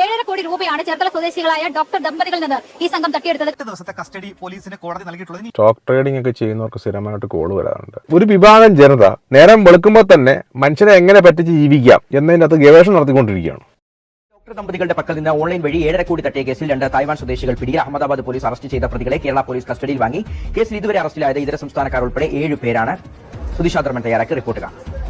ഏഴര കോടി രൂപയാണ് ചേർത്തല സ്വദേശികളായ ഡോക്ടർ ദമ്പതികളിൽ നിന്ന് ഈ സംഘം തട്ടിയെടുത്തത്. എട്ട് ദിവസത്തെ കസ്റ്റഡി പോലീസിന് കോടതി നൽകിയിട്ടുള്ളത് ഇനി സ്റ്റോക്ക് ട്രേഡിംഗ് ഒക്കെ ചെയ്യുന്നവർക്ക് സ്ഥിരമായിട്ട് കോൾ വരാറുണ്ട്. ഒരു വിഭാഗം ജനത നേരം വെളുക്കുമ്പോൾ തന്നെ മനുഷ്യനെ എങ്ങനെ പറ്റിച്ച് ജീവിക്കാം എന്നതിനകത്ത് ഗവേഷണം നടത്തിക്കൊണ്ടിരിക്കുകയാണ്. ഡോക്ടർ ദമ്പതികളുടെ പക്കൽ നിന്ന് ഓൺലൈൻ വഴി ഏഴര കോടി തട്ടിയ കേസിൽ രണ്ട് തായ്വാൻ സ്വദേശികൾ പിടിയിൽ അഹമ്മദാബാദ് പോലീസ് അറസ്റ്റ് ചെയ്ത പ്രതികളെ കേരള പോലീസ് കസ്റ്റഡിയിൽ വാങ്ങി. കേസിൽ ഇതുവരെ അറസ്റ്റിലായത് ഇതര സംസ്ഥാനക്കാർ ഉൾപ്പെടെ ഏഴ് പേരാണ്. സുധിശാദ്രമൻ തയ്യാറാക്കി റിപ്പോർട്ട് കാണാം.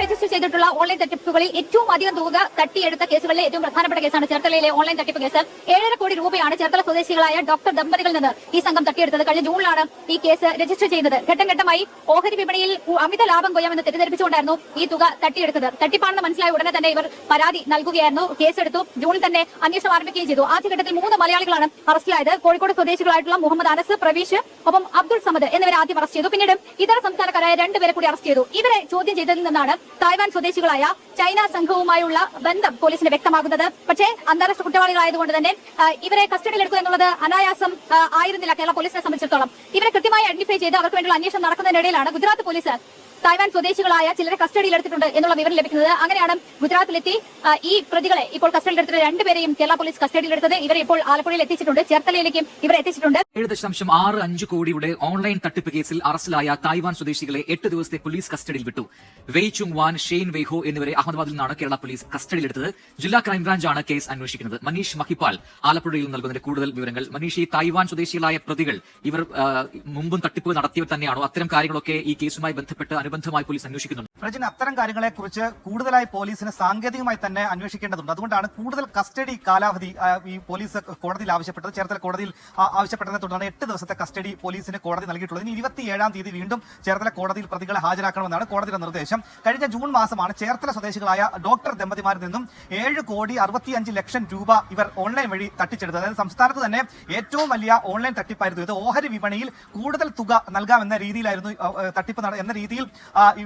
രജിസ്റ്റർ ചെയ്തിട്ടുള്ള ഓൺലൈൻ തട്ടിപ്പുകളിൽ ഏറ്റവും അധികം തുക തട്ടിയെടുത്ത കേസുകളിലെ ഏറ്റവും പ്രധാനപ്പെട്ട കേസാണ് ചേർത്തലയിലെ ഓൺലൈൻ തട്ടിപ്പ് കേസ്. ഏഴര കോടി രൂപയാണ് ചേർത്തല സ്വദേശികളായ ഡോക്ടർ ദമ്പതികളിൽ നിന്ന് ഈ സംഘം തട്ടിയെടുത്തത്. കഴിഞ്ഞ ജൂണിലാണ് ഈ കേസ് രജിസ്റ്റർ ചെയ്തത്. ഘട്ടം ഘട്ടമായി ഓഹരി വിപണിയിൽ അമിത ലാഭം കൊയ്യാമെന്ന് തെറ്റിദ്ധരിപ്പിച്ചുകൊണ്ടായിരുന്നു ഈ തുക തട്ടിയെടുത്തത്. തട്ടിപ്പാണെന്ന് മനസ്സിലായ ഉടനെ തന്നെ ഇവർ പരാതി നൽകുകയായിരുന്നു. കേസെടുത്തു. ജൂണിൽ തന്നെ അന്വേഷണം ആരംഭിക്കുകയും ചെയ്തു. ആദ്യഘട്ടത്തിൽ മൂന്ന് മലയാളികളാണ് അറസ്റ്റിലായത്. കോഴിക്കോട് സ്വദേശികളായിട്ടുള്ള മുഹമ്മദ് അനസ് പ്രവീഷ് ഒപ്പം അബ്ദുൾ സമദ് എന്നിവരെ ആദ്യം അറസ്റ്റ് ചെയ്തു. പിന്നീട് ഇതര സംസ്ഥാനക്കാരായ രണ്ടുപേരെ കൂടി അറസ്റ്റ് ചെയ്തു. ഇവരെ ചോദ്യം ചെയ്തതിൽ നിന്നാണ് തായ്വാൻ സ്വദേശികളായ ചൈന സംഘവുമായുള്ള ബന്ധം പോലീസിന് വ്യക്തമാകുന്നത്. പക്ഷേ അന്താരാഷ്ട്ര കുറ്റവാളികളായതുകൊണ്ട് തന്നെ ഇവരെ കസ്റ്റഡിയിൽ എടുക്കുക എന്നുള്ളത് അനായാസം ആയിരുന്നില്ല കേരള പോലീസിനെ സംബന്ധിച്ചിടത്തോളം. ഇവരെ കൃത്യമായി ഐഡന്റിഫൈ ചെയ്ത് അവർക്ക് വേണ്ടിയുള്ള അന്വേഷണം നടക്കുന്നതിനിടയിലാണ് ഗുജറാത്ത് പോലീസ് തായ്വാൻ സ്വദേശികളായ ചിലരെ കസ്റ്റഡിയിൽ എടുത്തിട്ടുണ്ട് എന്നുള്ള വിവരം ലഭിക്കുന്നത് അങ്ങനെയാണ് ഗുജറാത്തിലെത്തി ഈ പ്രതികളെ ഇപ്പോൾ കസ്റ്റഡിയിൽ എടുത്തത് രണ്ടുപേരെയും കേരള പോലീസ് കസ്റ്റഡിയിൽ എടുത്തത് ഇവരെ ഇപ്പോൾ ആലപ്പുഴയിൽ എത്തിച്ചിട്ടുണ്ട്. ചേർത്തലയിലേക്കും ഇവരെ എത്തിച്ചിട്ടുണ്ട്. ഏഴ് ദശാംശം ആറ് അഞ്ച് കോടിയുടെ ഓൺലൈൻ തട്ടിപ്പ് കേസിൽ അറസ്റ്റിലായ തായ്വാൻ സ്വദേശികളെ എട്ട് ദിവസത്തെ പോലീസ് കസ്റ്റഡിയിൽ വിട്ടു. Wei Chung Wan Shane Weiho എന്നിവരെ അഹമ്മദാബാദിൽ നിന്നാണ് കേരള പോലീസ് കസ്റ്റഡിയിൽ എടുത്തത് ജില്ലാ ക്രൈംബ്രാഞ്ചാണ് കേസ് അന്വേഷിക്കുന്നത്. മനീഷ് മഹിപ്പാൽ ആലപ്പുഴയിൽ നൽകുന്നതിന്റെ കൂടുതൽ വിവരങ്ങൾ. മനീഷ് ഈ തായ്വാൻ സ്വദേശികളായ പ്രതികൾ ഇവർ മുമ്പും തട്ടിപ്പ് നടത്തിയവർ തന്നെയാണോ? അത്തരം കാര്യങ്ങളൊക്കെ ഈ കേസുമായി ബന്ധപ്പെട്ട് അനുബന്ധമായി പോലീസ് അന്വേഷിക്കുന്നുണ്ട്. പ്രജിന് അത്തരം കാര്യങ്ങളെ കുറിച്ച് കൂടുതലായി പോലീസിന് സാങ്കേതികമായി തന്നെ അന്വേഷിക്കേണ്ടതുണ്ട്. അതുകൊണ്ടാണ് കൂടുതൽ കസ്റ്റഡി കാലാവധി ഈ പോലീസ് കോടതിയിൽ ആവശ്യപ്പെട്ടത് ചേർത്തല കോടതിയിൽ ആവശ്യപ്പെട്ടതിനെ തുടർന്ന് എട്ട് ദിവസത്തെ കസ്റ്റഡി പോലീസിന് കോടതി നൽകിയിട്ടുള്ളത്. ഇനി ഇരുപത്തിയേഴാം തീയതി വീണ്ടും ചേർത്തല കോടതിയിൽ പ്രതികളെ ഹാജരാക്കണമെന്നാണ് കോടതിയുടെ നിർദ്ദേശം. കഴിഞ്ഞ ജൂൺ മാസമാണ് ചേർത്തല സ്വദേശികളായ ഡോക്ടർ ദമ്പതിമാരിൽ നിന്നും ഏഴ് കോടി അറുപത്തിയഞ്ച് ലക്ഷം രൂപ ഇവർ ഓൺലൈൻ വഴി തട്ടിച്ചെടുത്തത്. അതായത് സംസ്ഥാനത്ത് തന്നെ ഏറ്റവും വലിയ ഓൺലൈൻ തട്ടിപ്പായിരുന്നു ഇത്. ഓഹരി വിപണിയിൽ കൂടുതൽ തുക നൽകാമെന്ന രീതിയിലായിരുന്നു തട്ടിപ്പ് എന്ന രീതിയിൽ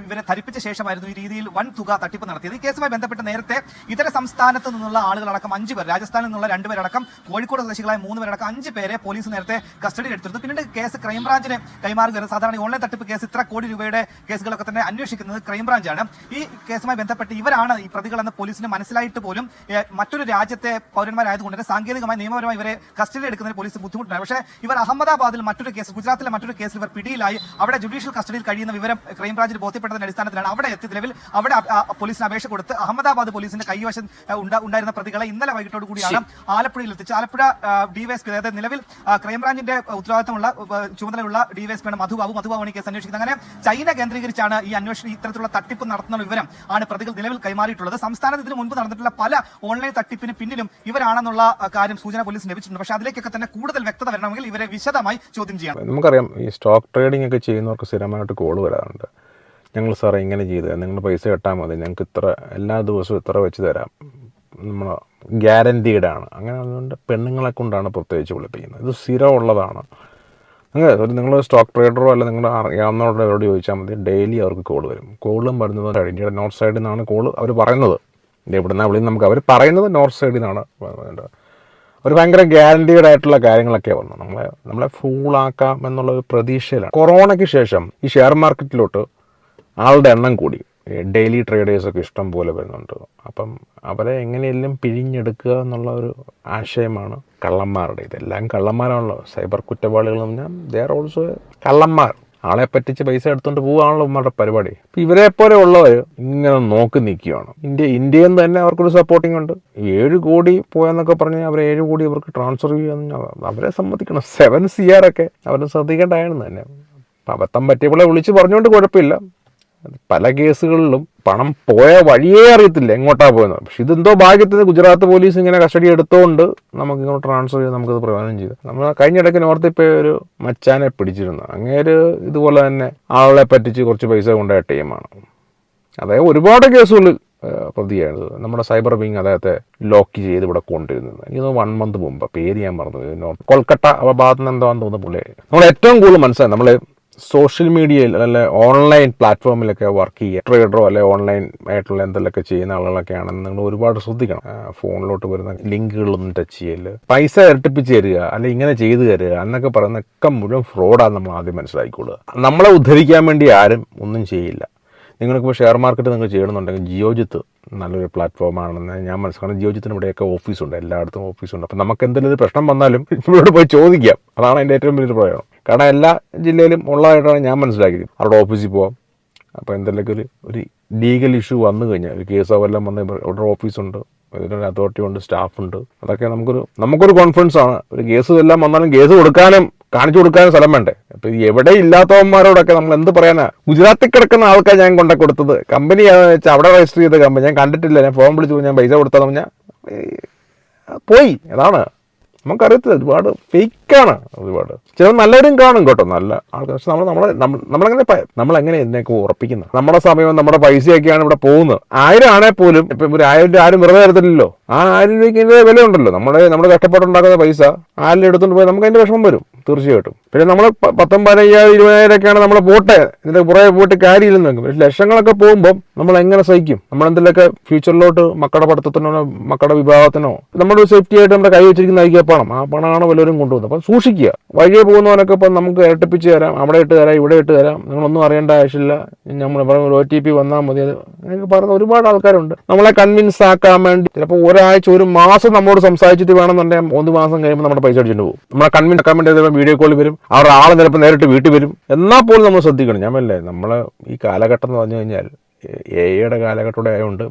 ഇവരെ ധരിപ്പിച്ച ശേഷമായിരുന്നു ഈ രീതിയിൽ വൻ തുക തട്ടിപ്പ് നടത്തിയത്. ഈ കേസുമായി ബന്ധപ്പെട്ട് നേരത്തെ ഇതര സംസ്ഥാനത്ത് നിന്നുള്ള ആളുകളടക്കം അഞ്ച് പേർ രാജസ്ഥാനിൽ നിന്നുള്ള രണ്ടുപേരടക്കം കോഴിക്കോട് സ്വദേശികളായ മൂന്ന് പേരടക്കം അഞ്ച് പേരെ പോലീസ് നേരത്തെ കസ്റ്റഡിയിൽ എടുത്തിരുന്നു. പിന്നീട് കേസ് ക്രൈംബ്രാഞ്ചിന് കൈമാറുകയാണ്. സാധാരണ ഓൺലൈൻ തട്ടിപ്പ് കേസ് ഇത്ര കോടി രൂപയുടെ കേസുകളൊക്കെ തന്നെ അന്വേഷിക്കുന്നത് ക്രൈംബ്രാഞ്ചാണ്. ഈ കേസുമായി ബന്ധപ്പെട്ട് ഇവരാണ് ഈ പ്രതികളെന്ന് പോലീസിന് മനസ്സിലായിട്ട് പോലും മറ്റൊരു രാജ്യത്തെ പൗരന്മാരായതുകൊണ്ട് തന്നെ സാങ്കേതികമായി നിയമപരമായി ഇവരെ കസ്റ്റഡിയിൽ എടുക്കുന്നതിന് പോലീസ് ബുദ്ധിമുട്ടാണ് പക്ഷേ ഇവർ അഹമ്മദാബാദിൽ മറ്റൊരു കേസ് ഗുജറാത്തിലെ മറ്റൊരു കേസിൽ ഇവർ പിടിയിലായി. അവിടെ ജുഡീഷ്യൽ കസ്റ്റഡിയിൽ കഴിയുന്ന വിവരം ക്രൈംബ്രാഞ്ചിൽ ബോധ്യപ്പെട്ടതിന്റെ അടിസ്ഥാനത്തിലാണ് അവിടെ എത്തി നിലവിൽ അവിടെ പോലീസിന് അപേക്ഷ കൊടുത്ത് അഹമ്മദാബാദ് പോലീസിന്റെ കൈവശം ഉണ്ടായിരുന്ന പ്രതികളെ ഇന്നലെ വൈകിട്ടോട് കൂടിയാണ് ആലപ്പുഴയിൽ എത്തിച്ച് ആലപ്പുഴ ഡിവൈഎസ്പി അതായത് നിലവിൽ ക്രൈംബ്രാഞ്ചിന്റെ ഉത്തരവാദിത്തമുള്ള ചുമതലയുള്ള ഡിവൈഎസ്പിയാണ് മധുബാബു മധുബാബു കേസ് അന്വേഷിക്കുന്നത്. അങ്ങനെ ചൈന കേന്ദ്രീകരിച്ചാണ് ഈ അന്വേഷണം ഇത്തരത്തിലുള്ള തട്ടിപ്പ് നടത്തുന്ന വിവരം ആണ് പ്രതികൾ നിലവിൽ കൈമാറിയിട്ടുള്ളത്. സംസ്ഥാനത്ത് ഇതിനു മുൻപ് നടന്നിട്ടുള്ള പല ഓൺലൈൻ തട്ടിപ്പിന് പിന്നിലും ഇവരാണെന്നുള്ള കാര്യം സൂചന പോലീസ് ലഭിച്ചിട്ടുണ്ട് പക്ഷേ അതിലേക്കൊക്കെ തന്നെ കൂടുതൽ വ്യക്തത വരണമെങ്കിൽ ഇവരെ വിശദമായി ചോദ്യം ചെയ്യാം. നമുക്കറിയാം ഈ സ്റ്റോക്ക് ട്രേഡിംഗ് ഒക്കെ ചെയ്യുന്നവർക്ക് സ്ഥിരമായിട്ട് കോൾ വരാറുണ്ട്. ഞങ്ങൾ സാറേ ഇങ്ങനെ ചെയ്ത് നിങ്ങൾ പൈസ കെട്ടാൽ മതി. ഞങ്ങൾക്ക് ഇത്ര എല്ലാ ദിവസവും ഇത്ര വെച്ച് തരാം. നമ്മൾ ഗ്യാരന്റീഡാണ്. അങ്ങനെ അതുകൊണ്ട് പെണ്ണുങ്ങളെ കൊണ്ടാണ് പ്രത്യേകിച്ച് വിളിപ്പിക്കുന്നത്. ഇത് സ്ഥിരമുള്ളതാണ് നിങ്ങൾ ഒരു നിങ്ങൾ സ്റ്റോക്ക് ട്രേഡറോ അല്ല നിങ്ങൾ അറിയാവുന്നവരോട് ചോദിച്ചാൽ മതി. ഡെയിലി അവർക്ക് കോൾ വരും. കോളും വരുന്നത് ഇന്ത്യയുടെ നോർത്ത് സൈഡിൽ നിന്നാണ് കോൾ അവർ പറയുന്നത്. ഇവിടെ നിന്നാണ് നമുക്ക് അവർ പറയുന്നത് നോർത്ത് സൈഡിൽ നിന്നാണ്. ഒരു ഭയങ്കര ഗ്യാരണ്ടീഡ് ആയിട്ടുള്ള കാര്യങ്ങളൊക്കെ വന്നു നമ്മളെ നമ്മളെ ഫൂളാക്കാം എന്നുള്ള ഒരു പ്രതീക്ഷയിലാണ്. കൊറോണയ്ക്ക് ശേഷം ഈ ഷെയർ മാർക്കറ്റിലോട്ട് ആളുടെ എണ്ണം കൂടി. ഡെയിലി ട്രേഡേഴ്സൊക്കെ ഇഷ്ടം പോലെ വരുന്നുണ്ട്. അപ്പം അവരെ എങ്ങനെയെല്ലാം പിഴിഞ്ഞെടുക്കുക എന്നുള്ള ഒരു ആശയമാണ് കള്ളന്മാരുടെ. ഇതെല്ലാം കള്ളന്മാരാണല്ലോ. സൈബർ കുറ്റവാളികൾ എന്ന് പറഞ്ഞാൽ ദേ ആർ ഓൾസോ കള്ളന്മാർ. ആളെ പറ്റിച്ച് പൈസ എടുത്തുകൊണ്ട് പോവുകയാണല്ലോ ഉമ്മാരുടെ പരിപാടി. അപ്പം ഇവരെ പോലെ ഉള്ളവർ ഇങ്ങനെ നോക്കി നിൽക്കുകയാണ്. ഇന്ത്യ ഇന്ത്യയിൽ നിന്ന് തന്നെ അവർക്കൊരു സപ്പോർട്ടിംഗ് ഉണ്ട്. ഏഴ് കോടി പോയെന്നൊക്കെ പറഞ്ഞ് അവർ ഏഴ് കോടി അവർക്ക് ട്രാൻസ്ഫർ ചെയ്യുകയെന്ന് അവരെ സംബന്ധിക്കണം സെവൻ സി ആർ ഒക്കെ അവരെ ശ്രദ്ധിക്കേണ്ടതായിരുന്നു തന്നെ. അപ്പം അബദ്ധം പറ്റിയപ്പോളെ വിളിച്ച് പറഞ്ഞുകൊണ്ട് കുഴപ്പമില്ല. പല കേസുകളിലും പണം പോയ വഴിയേ അറിയത്തില്ല എങ്ങോട്ടാ പോയെന്ന്. പക്ഷെ ഇതെന്തോ ഭാഗ്യത്തിന് ഗുജറാത്ത് പോലീസ് ഇങ്ങനെ കസ്റ്റഡി എടുത്തുകൊണ്ട് നമുക്ക് ഇങ്ങോട്ട് ട്രാൻസ്ഫർ ചെയ്ത് നമുക്കത് പ്രയോജനം ചെയ്തു. നമ്മൾ കഴിഞ്ഞ ഇടയ്ക്ക് നോർത്ത് ഇപ്പോൾ ഒരു മച്ചാനെ പിടിച്ചിരുന്നു. അങ്ങേര് ഇതുപോലെ തന്നെ ആളെ പറ്റിച്ച് കുറച്ച് പൈസ കൊണ്ടുപോയ ടീമാണ് അതായത് ഒരുപാട് കേസുകൾ പ്രതിയാണ്. നമ്മുടെ സൈബർ വിങ് അദ്ദേഹത്തെ ലോക്ക് ചെയ്ത് ഇവിടെ കൊണ്ടിരുന്നത് എനിക്ക് വൺ മന്ത് മുമ്പ്. പേര് ഞാൻ മറന്നു കൊൽക്കട്ട ഭാഗത്ത് നിന്ന് എന്താണെന്ന് തോന്നുന്നു പുള്ളി. നമ്മൾ ഏറ്റവും കൂടുതൽ മനസ്സിലായി നമ്മൾ സോഷ്യൽ മീഡിയയിൽ അല്ലെ ഓൺലൈൻ പ്ലാറ്റ്ഫോമിലൊക്കെ വർക്ക് ചെയ്യുക ട്രേഡറോ അല്ലെ ഓൺലൈൻ ആയിട്ടുള്ള എന്തെങ്കിലുമൊക്കെ ചെയ്യുന്ന ആളുകളൊക്കെ ആണെന്ന് നിങ്ങൾ ഒരുപാട് ശ്രദ്ധിക്കണം. ഫോണിലോട്ട് വരുന്ന ലിങ്കുകളൊന്നും ടച്ച് ചെയ്യൽ. പൈസ ഇരട്ടിപ്പിച്ച് തരിക അല്ലെ ഇങ്ങനെ ചെയ്തു തരിക എന്നൊക്കെ പറയുന്നൊക്കെ മുഴുവൻ ഫ്രോഡാണ് നമ്മൾ ആദ്യം മനസ്സിലാക്കിക്കൊള്ളുക. നമ്മളെ ഉദ്ധരിക്കാൻ വേണ്ടി ആരും ഒന്നും ചെയ്യില്ല. നിങ്ങൾക്കിപ്പോൾ ഷെയർ മാർക്കറ്റ് നിങ്ങൾ ചെയ്യണമെന്നുണ്ടെങ്കിൽ ജിയോജിത്ത് നല്ലൊരു പ്ലാറ്റ്ഫോമാണെന്ന് ഞാൻ മനസ്സിലാക്കണം ജിയോജിത്തിന് ഇവിടെയൊക്കെ ഓഫീസുണ്ട് എല്ലായിടത്തും ഓഫീസുണ്ട്. അപ്പം നമുക്ക് എന്തെങ്കിലും പ്രശ്നം വന്നാലും ഇവരോട് പോയി ചോദിക്കാം. അതാണ് എന്റെ ഏറ്റവും വലിയൊരു പ്രയോജനം. കാരണം എല്ലാ ജില്ലയിലും ഉള്ളതായിട്ടാണ് ഞാൻ മനസ്സിലാക്കിയത്. അവരുടെ ഓഫീസിൽ പോവാം. അപ്പോൾ എന്തെങ്കിലും ഒരു ഒരു ലീഗൽ ഇഷ്യൂ വന്നു കഴിഞ്ഞാൽ ഒരു കേസോ വല്ലതും വന്ന് അവരുടെ ഓഫീസുണ്ട് ഇതിനൊരു അതോറിറ്റി ഉണ്ട് സ്റ്റാഫുണ്ട് അതൊക്കെ നമുക്കൊരു നമുക്കൊരു കോൺഫിഡൻസ് ആണ് ഒരു കേസ് എല്ലാം വന്നാലും കേസ് കൊടുക്കാനും കാണിച്ചു കൊടുക്കാൻ സ്ഥലം വേണ്ടേ? അപ്പോൾ ഈ എവിടെ ഇല്ലാത്തവന്മാരോടൊക്കെ നമ്മൾ എന്ത് പറയാനാ? ഗുജറാത്തിൽ കിടക്കുന്ന ആൾക്കാർ ഞാൻ കൊണ്ടു കൊടുത്തത്. കമ്പനി അവിടെ രജിസ്റ്റർ ചെയ്ത കമ്പനി ഞാൻ കണ്ടിട്ടില്ല. ഞാൻ ഫോൺ വിളിച്ചു. ഞാൻ പൈസ കൊടുത്തതെന്ന് പറഞ്ഞാൽ പോയി. അതാണ്. നമുക്കറിയത്തില്ല. ഒരുപാട് ഫേക്കാണ് ഒരുപാട്. ചില നല്ലവരും കാണും കേട്ടോ. നല്ല ആൾക്കാർ. പക്ഷെ നമ്മൾ നമ്മളെ നമ്മൾ നമ്മളെങ്ങനെ നമ്മളെങ്ങനെ ഇതിനൊക്കെ ഉറപ്പിക്കുന്നത്. നമ്മുടെ സമയവും നമ്മുടെ പൈസയൊക്കെയാണ് ഇവിടെ പോകുന്നത്. ആയിരം ആണെങ്കിൽ പോലും ഇപ്പം ഒരു ആയിരം ആരും വെറുതെ തരത്തില്ലല്ലോ. ആ ആയിരം രൂപയ്ക്ക് വില ഉണ്ടല്ലോ നമ്മുടെ നമ്മുടെ കഷ്ടപ്പെട്ടുണ്ടാക്കുന്ന പൈസ ആരിലും എടുത്തുകൊണ്ട് പോയി നമുക്ക് അതിന്റെ വിഷമം വരും. തീർച്ചയായിട്ടും. പിന്നെ നമ്മൾ പത്തും പതിനയ്യായിരം ഇരുപതിനായിരം ഒക്കെയാണ് നമ്മൾ പോട്ടെ ഇതിന്റെ പുറകെ പോയിട്ട് കാര്യമില്ലെന്ന് വെക്കും. പക്ഷെ ലക്ഷങ്ങളൊക്കെ പോകുമ്പോൾ നമ്മൾ എങ്ങനെ സഹിക്കും? നമ്മൾ എന്തെങ്കിലുമൊക്കെ ഫ്യൂച്ചറിലോട്ട് മക്കളുടെ പഠിത്തത്തിനോ മക്കളുടെ വിഭാഗത്തിനോ നമ്മുടെ സേഫ്റ്റി ആയിട്ട് നമ്മുടെ കൈ വെച്ചിരിക്കുന്ന പണം ആ പണമാണ് വല്ലവരും കൊണ്ടുപോകുന്നത് അപ്പം സൂക്ഷിക്കുക. വഴിയെ പോകുന്നവനൊക്കെ ഇപ്പം നമുക്ക് ഇരട്ടിപ്പിച്ച് തരാം. അവിടെ ഇട്ട് തരാം ഇവിടെ ഇട്ട് തരാം. നിങ്ങളൊന്നും അറിയേണ്ട ആവശ്യമില്ല. നമ്മൾ പറഞ്ഞ ഒരു ഒ ടി പി വന്നാൽ മതി. അങ്ങനെയൊക്കെ പറയുന്ന ഒരുപാട് ആൾക്കാരുണ്ട്. നമ്മളെ കൺവിൻസ് ആക്കാൻ വേണ്ടി. ചിലപ്പോൾ ഒരാഴ്ച ഒരു മാസം നമ്മളോട് സംസാരിച്ചിട്ട് വേണമെന്നുണ്ടെങ്കിൽ ഒന്ന് മാസം കഴിയുമ്പോൾ നമ്മുടെ പൈസ അടിച്ചിട്ട് പോകും. നമ്മളെ കൺവിൻസ് ആക്കാൻ വേണ്ടി വീഡിയോ കോൾ വരും. അവരുടെ ആൾ ചിലപ്പോൾ നേരിട്ട് വീട്ടിൽ വരും. എന്നാൽ പോലും നമ്മൾ ശ്രദ്ധിക്കണം. ഞാൻ അല്ലേ നമ്മൾ ഈ കാലഘട്ടം എന്ന് പറഞ്ഞു കഴിഞ്ഞാൽ എ ഐയുടെ കാലഘട്ടം ആയതുകൊണ്ട്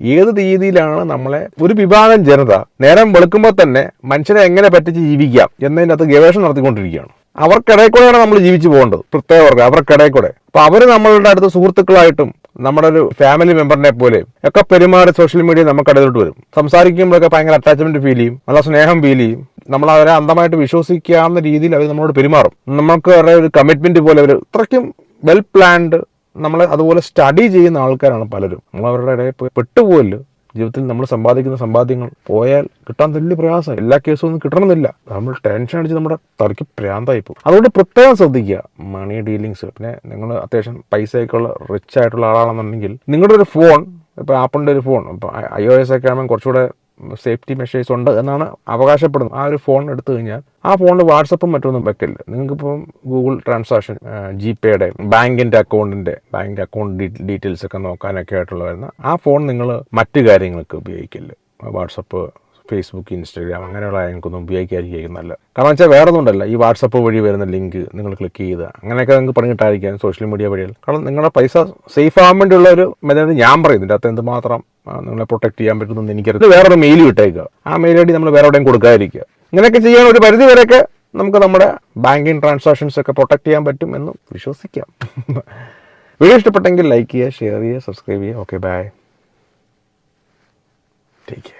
ഏത് രീതിയിലാണ് നമ്മളെ ഒരു വിഭാഗം ജനത നേരം വെളുക്കുമ്പോൾ തന്നെ മനുഷ്യനെ എങ്ങനെ പറ്റിച്ച് ജീവിക്കാം എന്നതിന്റെ അകത്ത് ഗവേഷണം നടത്തിക്കൊണ്ടിരിക്കുകയാണ്. അവർക്കിടയിൽ കൂടെയാണ് നമ്മൾ ജീവിച്ചു പോകേണ്ടത് പ്രത്യേകവർക്ക് അവർക്കിടയിൽ കൂടെ. അപ്പൊ അവർ നമ്മളുടെ അടുത്ത് സുഹൃത്തുക്കളായിട്ടും നമ്മുടെ ഒരു ഫാമിലി മെമ്പറിനെ പോലെ ഒക്കെ പെരുമാറി സോഷ്യൽ മീഡിയ നമുക്ക് ഇടയിലോട്ട് വരും. സംസാരിക്കുമ്പോഴൊക്കെ ഭയങ്കര അറ്റാച്ച്മെന്റ് ഫീൽ ചെയ്യും നല്ല സ്നേഹം ഫീൽ ചെയ്യും. നമ്മൾ അവരെ അന്ധമായിട്ട് വിശ്വസിക്കാവുന്ന രീതിയിൽ അവർ നമ്മളോട് പെരുമാറും. നമുക്ക് അവരുടെ ഒരു കമ്മിറ്റ്മെന്റ് പോലെ അവർ അത്രയ്ക്കും വെൽ പ്ലാൻഡ് നമ്മൾ അതുപോലെ സ്റ്റഡി ചെയ്യുന്ന ആൾക്കാരാണ് പലരും. നമ്മൾ അവരുടെ ഇടയിൽ പോയി പെട്ടുപോകല്ലോ ജീവിതത്തിൽ നമ്മൾ സമ്പാദിക്കുന്ന സമ്പാദ്യങ്ങൾ പോയാൽ കിട്ടാൻ വലിയ പ്രയാസം. എല്ലാ കേസും ഒന്നും കിട്ടണമെന്നില്ല. നമ്മൾ ടെൻഷൻ അടിച്ച് നമ്മുടെ തലയ്ക്ക് പ്രാന്തായി പോകും അതുകൊണ്ട് പ്രത്യേകം ശ്രദ്ധിക്കുക മണി ഡീലിങ്സ് പിന്നെ നിങ്ങൾ അത്യാവശ്യം പൈസയൊക്കെയുള്ള റിച്ച് ആയിട്ടുള്ള ആളാണെന്നുണ്ടെങ്കിൽ നിങ്ങളുടെ ഒരു ഫോൺ ഇപ്പോൾ ആപ്പിളിന്റെ ഒരു ഫോൺ ഇപ്പോൾ ഐ ഒ എസ് ഒക്കെ ആകുമ്പോൾ കുറച്ചുകൂടെ സേഫ്റ്റി മെഷേഴ്സ് ഉണ്ട് എന്നാണ് അവകാശപ്പെടുന്നത്. ആ ഒരു ഫോൺ എടുത്തു കഴിഞ്ഞാൽ ആ ഫോണിൽ വാട്സപ്പും മറ്റൊന്നും വെക്കില്ല. നിങ്ങൾക്കിപ്പം ഗൂഗിൾ ട്രാൻസാക്ഷൻ ജി പേയുടെ ബാങ്കിന്റെ അക്കൗണ്ടിന്റെ ബാങ്ക് അക്കൗണ്ട് ഡീറ്റെയിൽസ് ഒക്കെ നോക്കാനൊക്കെ ആയിട്ടുള്ള വരുന്ന ആ ഫോൺ നിങ്ങൾ മറ്റു കാര്യങ്ങൾക്ക് ഉപയോഗിക്കില്ല. വാട്സപ്പ് ഫേസ്ബുക്ക് ഇൻസ്റ്റാഗ്രാം അങ്ങനെയുള്ള കാര്യങ്ങൾക്കൊന്നും ഉപയോഗിക്കാതിരിക്കും നല്ല കാരണം വെച്ചാൽ വേറെ ഒന്നും ഉണ്ടല്ല ഈ വാട്സപ്പ് വഴി വരുന്ന ലിങ്ക് നിങ്ങൾ ക്ലിക്ക് ചെയ്ത് അങ്ങനെയൊക്കെ നിങ്ങൾക്ക് പണിയിട്ടായിരിക്കാം സോഷ്യൽ മീഡിയ വഴികൾ. കാരണം നിങ്ങളുടെ പൈസ സേഫ് ആകാൻ വേണ്ടിയുള്ള ഒരു മെതേഡ് ഞാൻ പറയും. ഇതിന്റെ അകത്ത് എന്തുമാത്രം നിങ്ങളെ പ്രൊട്ടക്ട് ചെയ്യാൻ പറ്റുമെന്ന് എനിക്കറിയാം വേറൊരു മെയിൽ വിട്ടേക്കുക ആ മെയിൽ ഐ ഡി നമ്മൾ വേറെ എവിടെയും കൊടുക്കാതിരിക്കുക. ഇങ്ങനെയൊക്കെ ചെയ്യാൻ ഒരു പരിധി വരെയൊക്കെ നമുക്ക് നമ്മുടെ ബാങ്കിങ് ട്രാൻസാക്ഷൻസ് ഒക്കെ പ്രൊട്ടക്ട് ചെയ്യാൻ പറ്റും എന്ന് വിശ്വസിക്കാം. വീഡിയോ ഇഷ്ടപ്പെട്ടെങ്കിൽ ലൈക്ക് ചെയ്യുക ഷെയർ ചെയ്യുക സബ്സ്ക്രൈബ് ചെയ്യുക. Okay bye take care